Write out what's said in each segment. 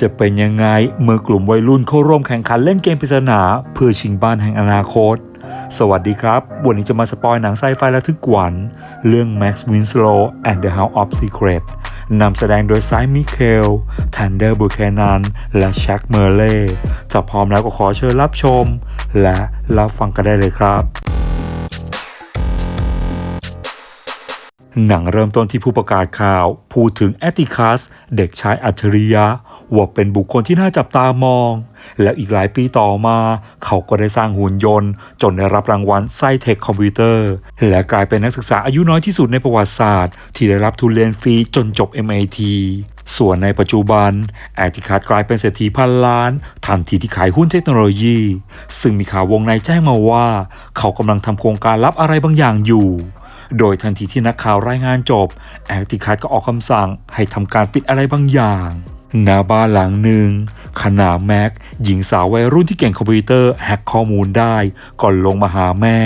จะเป็นยังไงเมื่อกลุ่มวัยรุ่นเข้าร่วมแข่งขันเล่นเกมปริศนา เพื่อชิงบ้านแห่งอนาคต สวัสดีครับ วันนี้จะมาสปอยหนังไซไฟระทึกขวัญเรื่อง Max Winslow and the House of Secret นำแสดงโดยไซมิเคลทันเดอร์บูแคนัน และแช็คเมอร์เล่จะพร้อมแล้วก็ขอเชิญรับชม และรับฟังกันได้เลยครับหนังเริ่มต้นที่ผู้ประกาศข่าว พูดถึงแอติคัส เด็กชายอัจฉริยะ ว่าเป็นบุคคลที่น่าจับตามอง แล้วอีกหลายปีต่อมา เขาก็ได้สร้างหุ่นยนต์ จนได้รับรางวัลไซเทคคอมพิวเตอร์ และกลายเป็นนักศึกษาอายุน้อยที่สุดในประวัติศาสตร์ ที่ได้รับทุนเรียนฟรีจนจบ MIT ส่วนในปัจจุบันแอติคัสกลายเป็นเศรษฐีพันล้าน ทันทีที่ขายหุ้นเทคโนโลยี ซึ่งมีข่าววงในแจ้งมาว่า เขากำลังทำโครงการลับอะไรบางอย่างอยู่ โดยทันทีที่นักข่าวรายงานจบ แอติคัสก็ออกคำสั่งให้ทำการปิดอะไรบางอย่าง หน้าบ้านหลังหนึ่งขณะแม็ก หญิงสาววัยรุ่นที่เก่งคอมพิวเตอร์แฮกข้อมูลได้ ก่อนลงมาหาแม่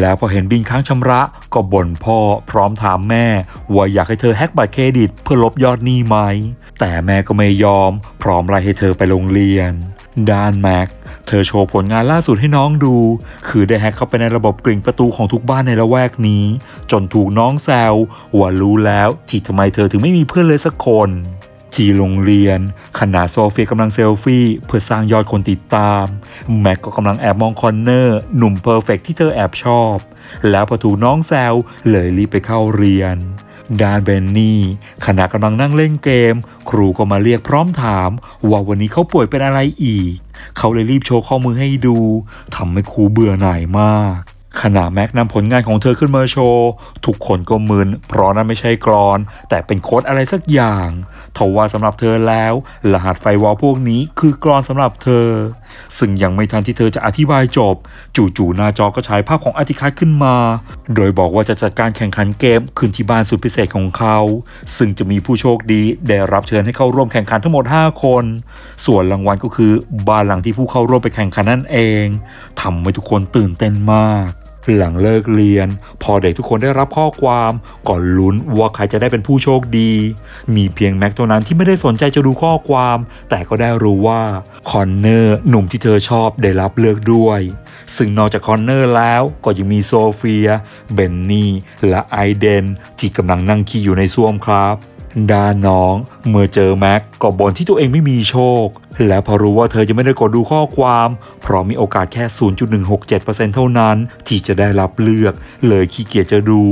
แล้วพอเห็นบินค้างชำระก็บ่นพ่อพร้อมถามแม่ ว่าอยากให้เธอแฮกบัตรเครดิตเพื่อลบยอดหนี้ไหม แต่แม่ก็ไม่ยอม พร้อมไล่ให้เธอไปโรงเรียน ด้านแม็ก เธอโชว์ผลงานล่าสุดให้น้องดู คือได้แฮกเข้าไปในระบบกริ่งประตูของทุกบ้านในละแวกนี้ จนถูกน้องแซวว่ารู้แล้วที่ทำไมเธอถึงไม่มีเพื่อนเลยสักคน ที่โรงเรียน ขณะโซเฟียกำลังเซลฟี่เพื่อสร้างยอดคนติดตาม แม็กก็กำลังแอบมองคอนเนอร์ หนุ่มเพอร์เฟกที่เธอแอบชอบ แล้วพอถูน้องแซวเลยรีบไปเข้าเรียนด้านเบนนี่ขณะกำลังนั่งเล่นเกม ครูก็มาเรียกพร้อมถาม ว่าวันนี้เขาป่วยเป็นอะไรอีก เขาเลยรีบโชว์ข้อมือให้ดูทำให้ครูเบื่อหน่ายมากขณะแม็กนำผลงานของเธอขึ้นมาโชว์ ทุกคนก็มึนเพราะนั่นไม่ใช่กรอน แต่เป็นโค้ดอะไรสักอย่าง ทว่าสำหรับเธอแล้ว รหัสไฟวอลพวกนี้คือกรอนสำหรับเธอ ซึ่งยังไม่ทันที่เธอจะอธิบายจบ จู่ๆหน้าจอก็ฉายภาพของอาติคัสขึ้นมา โดยบอกว่าจะจัดการแข่งขันเกมขึ้นที่บ้านสุดพิเศษของเขา ซึ่งจะมีผู้โชคดีได้รับเชิญให้เข้าร่วมแข่งขันทั้งหมด 5 คน ส่วนรางวัลก็คือบ้านหลังที่ผู้เข้าร่วมไปแข่งขันนั่นเองทำให้ทุกคนตื่นเต้นมาก หลังเลิกเรียน พอเด็กทุกคนได้รับข้อความก่อนลุ้นว่าใครจะได้เป็นผู้โชคดี มีเพียงแม็กเท่านั้นที่ไม่ได้สนใจจะดูข้อความ แต่ก็ได้รู้ว่าคอนเนอร์หนุ่มที่เธอชอบได้รับเลือกด้วย ซึ่งนอกจากคอนเนอร์แล้วก็ยังมีโซเฟีย เบนนี่ และไอเดนที่กำลังนั่งขี้อยู่ในซ่วมครับ ด้านน้องเมื่อเจอแม็กก็บ่นที่ตัวเองไม่มีโชค และพอรู้ว่าเธอจะไม่ได้กดดูข้อความ เพราะมีโอกาสแค่ 0.167%เท่านั้น ที่จะได้รับเลือก เลยขี้เกียจจะดู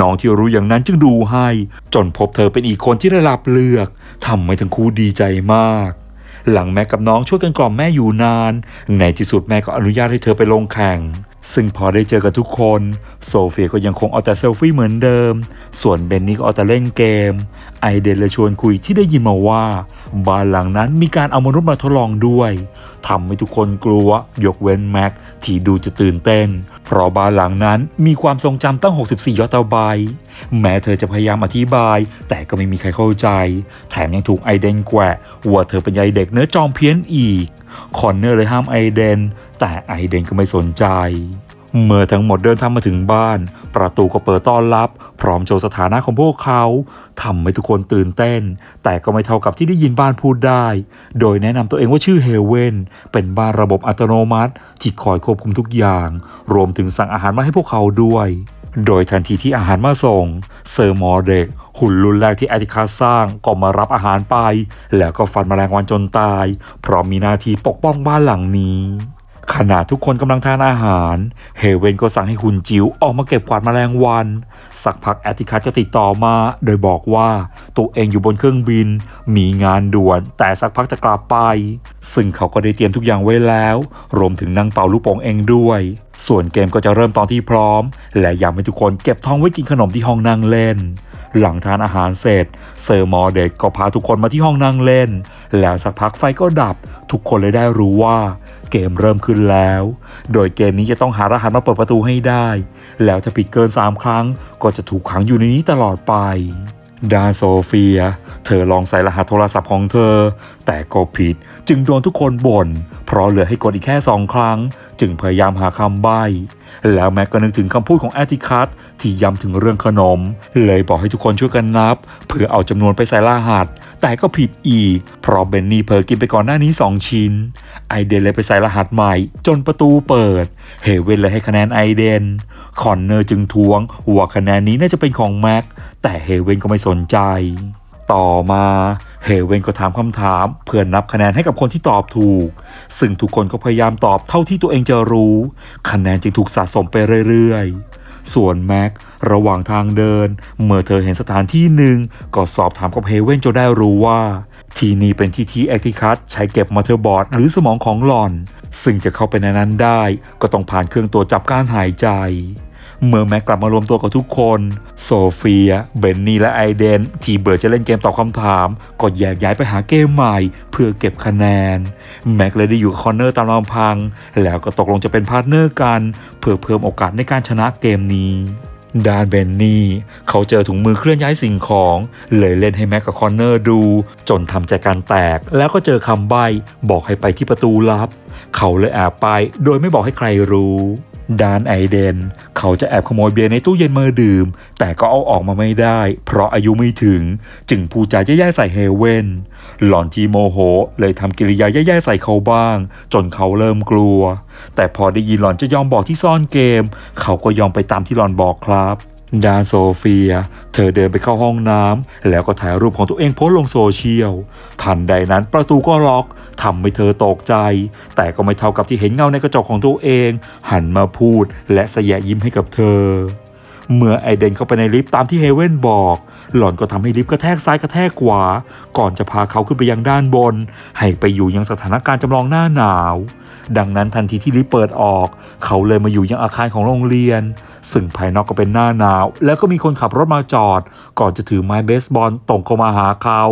น้องที่รู้อย่างนั้นจึงดูให้ จนพบเธอเป็นอีกคนที่ได้รับเลือกทำให้ทั้งคู่ดีใจมากหลังแม่กับน้องช่วยกันกล่อมแม่อยู่นาน ในที่สุดแม่ก็อนุญาตให้เธอไปลงแข่ง ซึ่งพอได้เจอกับทุกคน โซเฟียก็ยังคงเอาแต่เซลฟี่เหมือนเดิม ส่วนเบนนี่ก็เอาแต่เล่นเกม ไอเดนเลยชวนคุยที่ได้ยินมาว่า บ้านหลังนั้นมีการเอามนุษย์มาทดลองด้วยทำให้ทุกคนกลัวยกเว้นแม็กที่ดูจะตื่นเต้น เพราะบ้านหลังนั้นมีความทรงจำตั้ง 64 ยอตาไบแม้เธอจะพยายามอธิบาย แต่ก็ไม่มีใครเข้าใจ แถมยังถูกไอเดนแกวะว่าเธอเป็นยายเด็กเนื้อจอมเพี้ยนอีกคอนเนอร์เลยห้ามไอเดน แต่ไอเดนก็ไม่สนใจ เมื่อทั้งหมดเดินทางมาถึงบ้าน ประตูก็เปิดต้อนรับ พร้อมโชว์สถานะของพวกเขาทำให้ทุกคนตื่นเต้น แต่ก็ไม่เท่ากับที่ได้ยินบ้านพูดได้ โดยแนะนำตัวเองว่าชื่อเฮเวนเป็นบ้านระบบอัตโนมัติที่คอยควบคุมทุกอย่าง รวมถึงสั่งอาหารมาให้พวกเขาด้วยโดยทันทีที่อาหารมาส่ง เซอร์มอร์เด็ก หุ่นรุ่นแรกที่แอติคาสร้างก็มารับอาหารไป แล้วก็ฟันแมลงวันจนตาย เพราะมีหน้าที่ปกป้องบ้านหลังนี้ ขณะทุกคนกำลังทานอาหาร เฮเวนก็สั่งให้คุณจิวออกมาเก็บกวาดแมลงวัน สักพักแอติคัสจะติดต่อมา โดยบอกว่าตัวเองอยู่บนเครื่องบิน มีงานด่วน แต่สักพักจะกลับไป ซึ่งเขาก็ได้เตรียมทุกอย่างไว้แล้ว รวมถึงนั่งเป่าลูกโป่งเองด้วย ส่วนเกมก็จะเริ่มตอนที่พร้อม และย้ำให้ทุกคนเก็บท้องไว้กินขนมที่ห้องนั่งเล่นหลังทานอาหารเสร็จ เซอร์มอร์เดกก็พาทุกคนมาที่ห้องนั่งเล่น แล้วสักพักไฟก็ดับ ทุกคนเลยได้รู้ว่า เกมเริ่มขึ้นแล้ว โดยเกมนี้จะต้องหารหัสมาเปิดประตูให้ได้ แล้วถ้าผิดเกิน 3 ครั้ง ก็จะถูกขังอยู่ในนี้ตลอดไป ดาโซเฟีย เธอลองใส่รหัสโทรศัพท์ของเธอ แต่ก็ผิดจึงโดนทุกคนบ่น เพราะเหลือให้กดอีกแค่สองครั้ง จึงพยายามหาคำใบ้แล้วแม็กก็นึกถึงคำพูดของแอติคัสที่ย้ำถึงเรื่องขนม เลยบอกให้ทุกคนช่วยกันนับ เพื่อเอาจำนวนไปใส่รหัส แต่ก็ผิดอีก เพราะเบนนี่เผลอกินไปก่อนหน้านี้ 2 ชิ้น ไอเดนเลยไปใส่รหัสใหม่ จนประตูเปิด เฮเวนเลยให้คะแนนไอเดน คอนเนอร์จึงทวงว่าคะแนนนี้น่าจะเป็นของแม็ก แต่เฮเวนก็ไม่สนใจ ต่อมาเฮเวนก็ถามคำถาม เพื่อนับคะแนนให้กับคนที่ตอบถูก ซึ่งทุกคนก็พยายามตอบเท่าที่ตัวเองจะรู้ คะแนนจึงถูกสะสมไปเรื่อยๆ ส่วนแม็กระหว่างทางเดิน เมื่อเธอเห็นสถานที่หนึ่งก็สอบถามกับเฮเวนจนได้รู้ว่า ที่นี่เป็นที่ที่แอคทิคัสใช้เก็บมาเธอร์บอร์ดหรือสมองของหลอน ซึ่งจะเข้าไปในนั้นได้ ก็ต้องผ่านเครื่องตัวจับการหายใจ เมื่อแม็กกลับมารวมตัวกับทุกคน โซเฟีย เบนนี่และไอเดน ที่เบิร์ดจะเล่นเกมตอบคำถาม ก็แยกย้ายไปหาเกมใหม่ เพื่อเก็บคะแนน แม็กเลยได้อยู่กับคอนเนอร์ตามลำพัง แล้วก็ตกลงจะเป็นพาร์ทเนอร์กัน เพื่อเพิ่มโอกาสในการชนะเกมนี้ดานเบนนี่เขาเจอถุงมือเคลื่อนย้ายสิ่งของ เลยเล่นให้แม็กกับคอนเนอร์ดู จนทำใจการแตก แล้วก็เจอคำใบ้บอกให้ไปที่ประตูลับ เขาเลยแอบไปโดยไม่บอกให้ใครรู้ ด้านไอเดน เขาจะแอบขโมยเบียร์ในตู้เย็นมาดื่ม แต่ก็เอาออกมาไม่ได้ เพราะอายุไม่ถึง จึงพูดจาแย่ๆใส่เฮเวนหล่อนที่โมโห เลยทำกิริยาแย่ๆใส่เขาบ้าง จนเขาเริ่มกลัว แต่พอได้ยินหล่อนจะยอมบอกที่ซ่อนเกม เขาก็ยอมไปตามที่หล่อนบอกครับ ดานโซเฟีย เธอเดินไปเข้าห้องน้ำแล้วก็ถ่ายรูปของตัวเองโพสลงโซเชียล ทันใดนั้นประตูก็ล็อกทำให้เธอตกใจ แต่ก็ไม่เท่ากับที่เห็นเงาในกระจกของตัวเอง หันมาพูดและแสยะยิ้มให้กับเธอ เมื่อไอเดนเข้าไปในลิฟต์ตามที่เฮเว่นบอก หล่อนก็ทำให้ลิฟต์กระแทกซ้ายกระแทกขวา ก่อนจะพาเขาขึ้นไปยังด้านบน ให้ไปอยู่ยังสถานการณ์จำลองหน้าหนาว ดังนั้นทันทีที่ลิฟต์เปิดออก เขาเลยมาอยู่ยังอาคารของโรงเรียน ซึ่งภายนอกก็เป็นหน้าหนาว แล้วก็มีคนขับรถมาจอด ก่อนจะถือไม้เบสบอลตรงเข้ามาหาเขา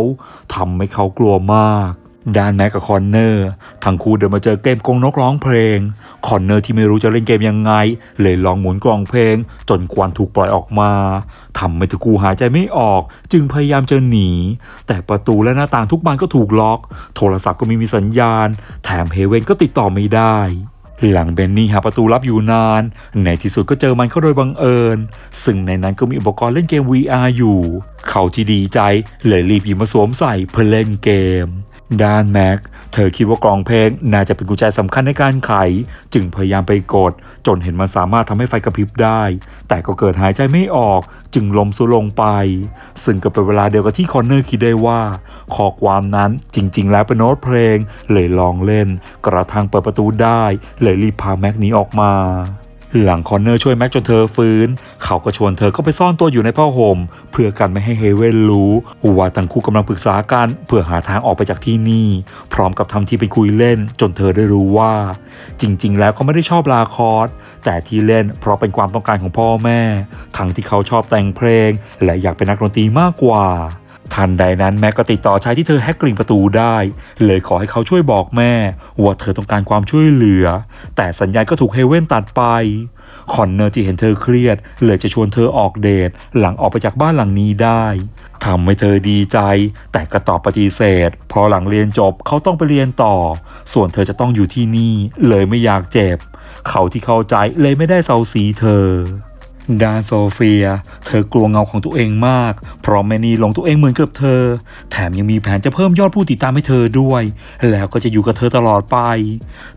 ทำให้เขากลัวมาก ด้านแม็กกับคอนเนอร์ทั้งคู่เดินมาเจอเกมกงนกร้องเพลง คอนเนอร์ที่ไม่รู้จะเล่นเกมยังไง เลยลองหมุนกลองเพลง จนควันถูกปล่อยออกมาทำให้ทั้งคู่หายใจไม่ออก จึงพยายามจะหนี แต่ประตูและหน้าต่างทุกบานก็ถูกล็อก โทรศัพท์ก็ไม่มีสัญญาณ แถมเฮเวนก็ติดต่อไม่ได้หลังเบนนี่หาประตูลับอยู่นาน ในที่สุดก็เจอมันเข้าโดยบังเอิญ ซึ่งในนั้นก็มีอุปกรณ์เล่นเกม VR อยู่ เขาที่ดีใจเลยรีบหยิบมาสวมใส่เพื่อเล่นเกม ด้านแม็ก เธอคิดว่ากล่องเพลงน่าจะเป็นกุญแจสำคัญในการไข จึงพยายามไปกด จนเห็นมันสามารถทำให้ไฟกระพริบได้ แต่ก็เกิดหายใจไม่ออก จึงลมสุดลงไป ซึ่งก็เป็นเวลาเดียวกับที่คอนเนอร์คิดได้ว่า ข้อความนั้นจริง ๆ แล้วเป็นโน้ตเพลง เลยลองเล่น กระทั่งเปิดประตูได้ เลยรีบพาแม็กหนีออกมา หลังคอนเนอร์ช่วยแม็กจนเธอฟื้น เขาก็ชวนเธอเข้าไปซ่อนตัวอยู่ในผ้าห่มเพื่อกันไม่ให้เฮเวนรู้ว่าทั้งคู่กำลังปรึกษากันเพื่อหาทางออกไปจากที่นี่ พร้อมกับทำทีเป็นคุยเล่น จนเธอได้รู้ว่า จริง ๆ แล้วเขาไม่ได้ชอบลาคอร์สแต่ที่เล่นเพราะเป็นความต้องการของพ่อแม่ ทั้งที่เขาชอบแต่งเพลง และอยากเป็นนักดนตรีมากกว่า ทันใดนั้นแม็กก็ติดต่อชายที่เธอแฮกกลิ่งประตูได้ เลยขอให้เขาช่วยบอกแม่ ว่าเธอต้องการความช่วยเหลือ แต่สัญญาณก็ถูกเฮเว่นตัดไปคอนเนอร์ที่เห็นเธอเครียด เลยจะชวนเธอออกเดท หลังออกไปจากบ้านหลังนี้ได้ทำให้เธอดีใจ แต่ก็ตอบปฏิเสธเพราะหลังเรียนจบเขาต้องไปเรียนต่อ ส่วนเธอจะต้องอยู่ที่นี่ เลยไม่อยากเจ็บ เขาที่เข้าใจเลยไม่ได้เซาซีเธอ ดานโซเฟีย เธอกลัวเงาของตัวเองมาก เพราะแมนี่หลงตัวเองเหมือนกับเธอ แถมยังมีแผนจะเพิ่มยอดผู้ติดตามให้เธอด้วย แล้วก็จะอยู่กับเธอตลอดไป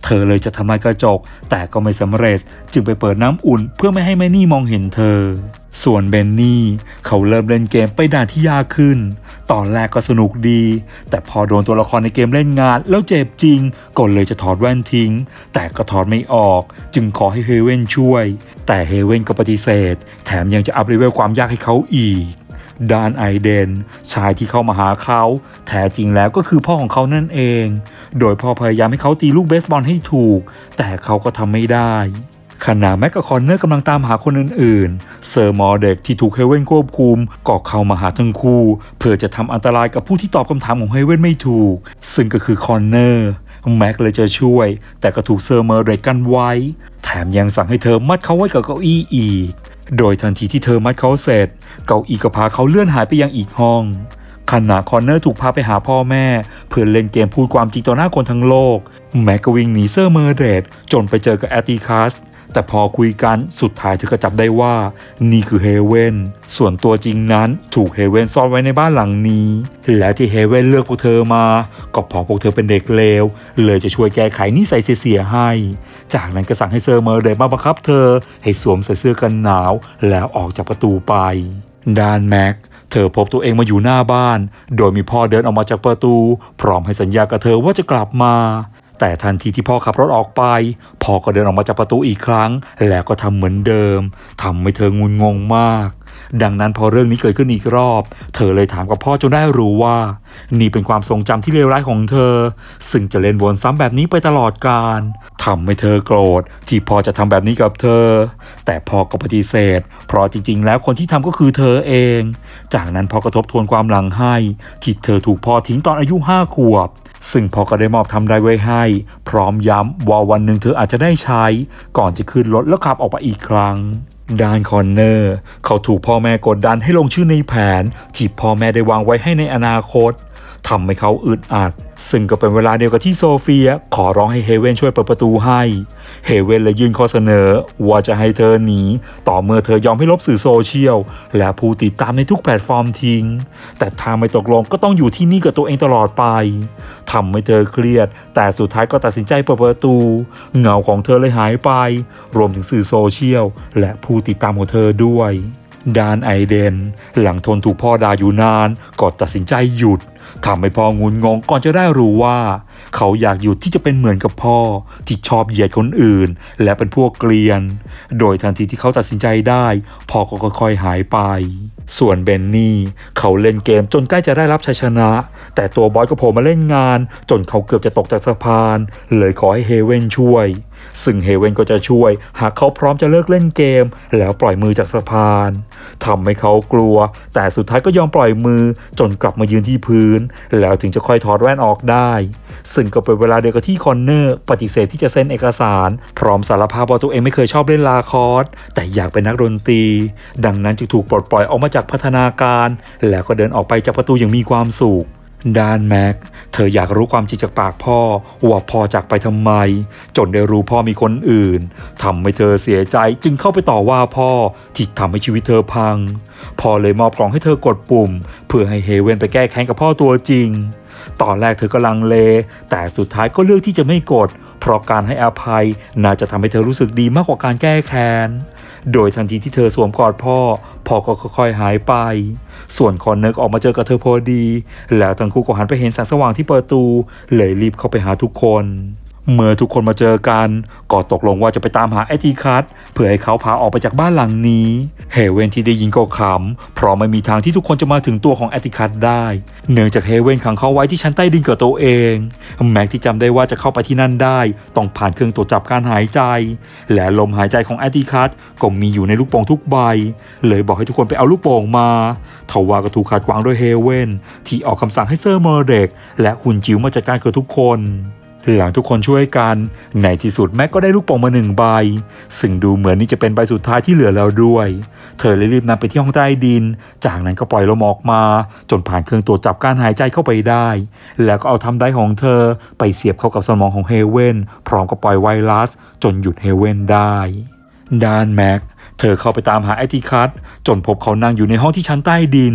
เธอเลยจะทำลายกระจก แต่ก็ไม่สำเร็จ จึงไปเปิดน้ำอุ่นเพื่อไม่ให้แมนี่มองเห็นเธอ ส่วนเบนนี่เขาเริ่มเล่นเกมไปด่านที่ยากขึ้น ตอนแรกก็สนุกดี แต่พอโดนตัวละครในเกมเล่นงานแล้วเจ็บจริงก็เลยจะถอดแว่นทิ้ง แต่ก็ถอดไม่ออก จึงขอให้เฮเว่นช่วย แต่เฮเว่นก็ปฏิเสธ แถมยังจะอัพเลเวลความยากให้เขาอีกดานไอเดน ชายที่เข้ามาหาเขา แท้จริงแล้วก็คือพ่อของเขานั่นเอง โดยพ่อพยายามให้เขาตีลูกเบสบอลให้ถูก แต่เขาก็ทำไม่ได้ ขณะแม็กกับคอนเนอร์กำลังตามหาคนอื่นๆ เซอร์มอร์เด็กที่ถูกเฮเว่นควบคุมก็เข้ามาหาทั้งคู่ เพื่อจะทำอันตรายกับผู้ที่ตอบคำถามของเฮเว่นไม่ถูก ซึ่งก็คือคอนเนอร์แม็กเลยจะช่วย แต่ก็ถูกเซอร์มอร์เด็กกันไว้ แถมยังสั่งให้เธอมัดเขาไว้กับเก้าอี้อีก โดยทันทีที่เธอมัดเขาเสร็จ เก้าอี้ก็พาเขาเลื่อนหายไปยังอีกห้องขณะคอนเนอร์ถูกพาไปหาพ่อแม่ เพื่อเล่นเกมพูดความจริงต่อหน้าคนทั้งโลก แม็กก็วิ่งหนีเซอร์เมอร์เดดจนไปเจอกับแอตติคัส แต่พอคุยกันสุดท้ายเธอก็จับได้ว่านี่คือเฮเวนส่วนตัวจริงนั้นถูกเฮเวนซ่อนไว้ในบ้านหลังนี้ และที่เฮเวนเลือกพวกเธอมา ก็เพราะพวกเธอเป็นเด็กเลว เลยจะช่วยแก้ไขนิสัยเสียให้ จากนั้นก็สั่งให้เซอร์เมอร์เดดมาบังคับเธอ ให้สวมใส่เสื้อกันหนาว แล้วออกจากประตูไปดานแม็กเธอพบตัวเองมาอยู่หน้าบ้าน โดยมีพ่อเดินออกมาจากประตู พร้อมให้สัญญากับเธอว่าจะกลับมา แต่ทันทีที่พ่อขับรถออกไป พ่อก็เดินออกมาจากประตูอีกครั้ง แล้วก็ทำเหมือนเดิมทำให้เธองุนงงมาก ดังนั้นพอเรื่องนี้เกิดขึ้นอีกรอบ เธอเลยถามกับพ่อจนได้รู้ว่า นี่เป็นความทรงจำที่เลวร้ายของเธอ ซึ่งจะเล่นวนซ้ำแบบนี้ไปตลอดกาลทำให้เธอโกรธ ที่พ่อจะทำแบบนี้กับเธอ แต่พ่อก็ปฏิเสธ เพราะจริง ๆ แล้วคนที่ทำก็คือเธอเอง จากนั้นพ่อก็ทบทวนความหลังให้ที่เธอถูกพ่อทิ้งตอนอายุห้าขวบซึ่งพ่อก็ได้มอบทำไดไว้ให้ พร้อมย้ำว่าวันหนึ่งเธออาจจะได้ใช้ ก่อนจะขึ้นรถแล้วขับออกไปอีกครั้ง ด้านคอนเนอร์ เขาถูกพ่อแม่กดดันให้ลงชื่อในแผนที่พ่อแม่ได้วางไว้ให้ในอนาคต ทำให้เขาอึดอัด ซึ่งก็เป็นเวลาเดียวกับที่โซเฟีย ขอร้องให้เฮเวนช่วยเปิดประตูให้ เฮเวนเลยยื่นข้อเสนอ ว่าจะให้เธอหนี ต่อเมื่อเธอยอมให้ลบสื่อโซเชียล และผู้ติดตามในทุกแพลตฟอร์มทิ้ง แต่ถ้าไม่ตกลงก็ต้องอยู่ที่นี่กับตัวเองตลอดไปทำให้เธอเครียด แต่สุดท้ายก็ตัดสินใจเปิดประตู เงาของเธอเลยหายไป รวมถึงสื่อโซเชียล และผู้ติดตามของเธอด้วยด้านไอเดน หลังทนถูกพ่อด่าอยู่นานก็ตัดสินใจหยุด ทำให้พ่องุนงงก่อนจะได้รู้ว่า เขาอยากหยุดที่จะเป็นเหมือนกับพ่อ ที่ชอบเหยียดคนอื่น และเป็นพวกเกลียน โดยทันทีที่เขาตัดสินใจได้พ่อก็ค่อยๆหายไป ส่วนเบนนี่ เขาเล่นเกมจนใกล้จะได้รับชัยชนะ แต่ตัวบอยก็โผล่มาเล่นงาน จนเขาเกือบจะตกจากสะพาน เลยขอให้เฮเวนช่วย ซึ่งเฮเวนก็จะช่วย หากเขาพร้อมจะเลิกเล่นเกม แล้วปล่อยมือจากสะพานทำให้เขากลัว แต่สุดท้ายก็ยอมปล่อยมือ จนกลับมายืนที่พื้น แล้วถึงจะค่อยถอดแว่นออกได้ ซึ่งก็เป็นเวลาเดียวกับที่คอนเนอร์ปฏิเสธที่จะเซ็นเอกสาร พร้อมสารภาพว่าตัวเองไม่เคยชอบเล่นลาคอร์สแต่อยากเป็นนักดนตรี ดังนั้นจึงถูกปลดปล่อยออกมาจากพัฒนาการ แล้วก็เดินออกไปจากประตูอย่างมีความสุข ด้านแม็ก เธออยากรู้ความจริงจากปากพ่อ ว่าพ่อจากไปทำไม จนได้รู้พ่อมีคนอื่นทำให้เธอเสียใจจึงเข้าไปต่อว่าพ่อที่ทำให้ชีวิตเธอพัง พ่อเลยมอบกล่องให้เธอกดปุ่ม เพื่อให้เฮเวนไปแก้แค้นกับพ่อตัวจริง ตอนแรกเธอก็ลังเล แต่สุดท้ายก็เลือกที่จะไม่กด เพราะการให้อภัยน่าจะทำให้เธอรู้สึกดีมากกว่าการแก้แค้น โดยทันทีที่เธอสวมกอดพ่อ พ่อก็ค่อยๆหายไป ส่วนคอนเนอร์กออกมาเจอกับเธอพอดี แล้วทั้งคู่ก็หันไปเห็นแสงสว่างที่ประตู เลยรีบเข้าไปหาทุกคน เมื่อทุกคนมาเจอกันก็ตกลงว่าจะไปตามหาไอทีคัตเพื่อให้เขาพาออกไปจากบ้านหลังนี้เฮเวนที่ได้ยินก็ขำเพราะไม่มีทางที่ทุกคนจะมาถึงตัวของไอติคัตได้ เนื่องจากเฮเวนขังเขาไว้ที่ชั้นใต้ดินกับตัวเอง แม็กที่จำได้ว่าจะเข้าไปที่นั่นได้ ต้องผ่านเครื่องตรวจจับการหายใจ และลมหายใจของไอติคัตก็มีอยู่ในลูกโป่งทุกใบ เลยบอกให้ทุกคนไปเอาลูกโป่งมาทว่าก็ถูกขัดขวางโดยเฮเวนที่ออกคำสั่งให้เซอร์เมอร์เด็กและหุ่นจิ๋วมาจัดการกับทุกคน หลังทุกคนช่วยกัน ในที่สุดแม็กก็ได้ลูกโป่งมาหนึ่งใบ ซึ่งดูเหมือนนี่จะเป็นใบสุดท้ายที่เหลือแล้วด้วย เธอเลยรีบนำไปที่ห้องใต้ดิน จากนั้นก็ปล่อยลมออกมา จนผ่านเครื่องตรวจจับการหายใจเข้าไปได้ แล้วก็เอาทำได้ของเธอไปเสียบเข้ากับสมองของเฮเวนพร้อมกับปล่อยไวรัส จนหยุดเฮเวนได้ด้านแม็ก ธอเข้าไปตามหาไอติคัตจนพบเขานั่งอยู่ในห้องที่ชั้นใต้ดิน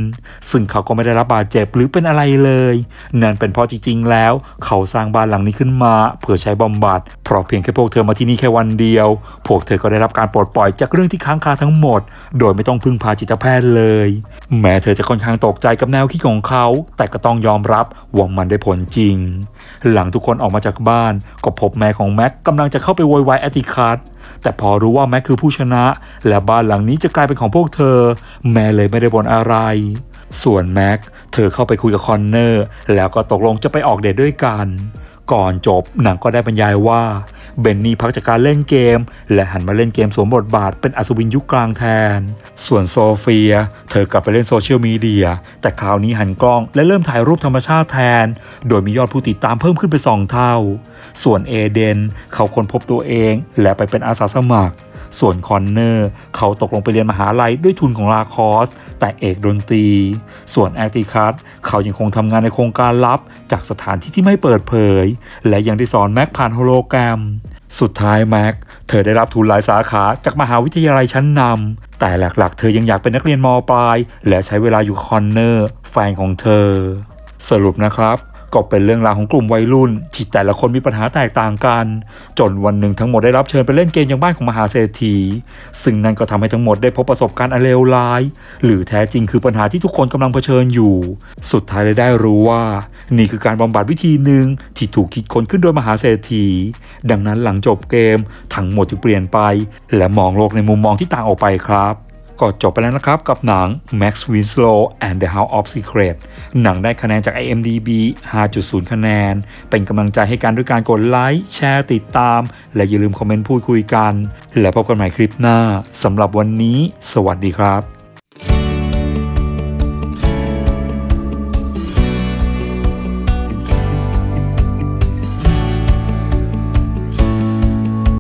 ซึ่งเขาก็ไม่ได้รับบาดเจ็บหรือเป็นอะไรเลย นั่นเป็นเพราะจริงๆแล้ว เขาสร้างบ้านหลังนี้ขึ้นมา เพื่อใช้บำบัด เพราะเพียงแค่พวกเธอมาที่นี่แค่วันเดียว พวกเธอก็ได้รับการปลดปล่อยจากเรื่องที่ค้างคาทั้งหมด โดยไม่ต้องพึ่งพาจิตแพทย์เลย แม้เธอจะค่อนข้างตกใจกับแนวคิดของเขา แต่ก็ต้องยอมรับว่ามันได้ผลจริง หลังทุกคนออกมาจากบ้านก็พบแม่ของแม็กกำลังจะเข้าไปโวยวายแอติคัต แต่พอรู้ว่าแม็กคือผู้ชนะ และบ้านหลังนี้จะกลายเป็นของพวกเธอ แม่เลยไม่ได้บ่นอะไร ส่วนแม็กเธอเข้าไปคุยกับคอนเนอร์ แล้วก็ตกลงจะไปออกเดทด้วยกัน ก่อนจบหนังก็ได้บรรยายว่าเบนนี่พักจากการเล่นเกม และหันมาเล่นเกมสวมบทบาทเป็นอัศวินยุคกลางแทน ส่วนโซเฟีย เธอกลับไปเล่นโซเชียลมีเดียแต่คราวนี้หันกล้องและเริ่มถ่ายรูปธรรมชาติแทน โดยมียอดผู้ติดตามเพิ่มขึ้นไปสองเท่า ส่วนเอเดนเขาค้นพบตัวเองและไปเป็นอาสาสมัคร ส่วนคอนเนอร์เขาตกลงไปเรียนมหาลัยด้วยทุนของลาคอส แต่เอกดนตรี ส่วนแอติคัสเขายังคงทำงานในโครงการลับ จากสถานที่ที่ไม่เปิดเผย และยังได้สอนแม็กผ่านโฮโลแกรม สุดท้ายแม็กเธอได้รับทุนหลายสาขาจากมหาวิทยาลัยชั้นนำแต่หลักๆ เธอยังอยากเป็นนักเรียนมปลาย และใช้เวลาอยู่คอนเนอร์ แฟนของเธอ สรุปนะครับ ก็เป็นเรื่องราวของกลุ่มวัยรุ่น ที่แต่ละคนมีปัญหาแตกต่างกัน จนวันหนึ่งทั้งหมดได้รับเชิญไปเล่นเกมยังบ้านของมหาเศรษฐี ซึ่งนั่นก็ทำให้ทั้งหมดได้พบประสบการณ์อันเลวร้าย หรือแท้จริงคือปัญหาที่ทุกคนกำลังเผชิญอยู่ สุดท้ายเลยได้รู้ว่า นี่คือการบำบัดวิธีหนึ่งที่ถูกคิดค้นขึ้นโดยมหาเศรษฐี ดังนั้นหลังจบเกม ทั้งหมดจึงเปลี่ยนไป และมองโลกในมุมมองที่ต่างออกไปครับ ก็จบไปแล้วนะครับกับหนัง Max Winslow and the House of Secret หนังได้คะแนนจาก IMDb 5.0 คะแนน เป็นกำลังใจให้กันด้วยการกดไลค์ แชร์ติดตาม และอย่าลืมคอมเมนต์พูดคุยกัน และพบกันใหม่คลิปหน้าสำหรับวันนี้ สวัสดีครับ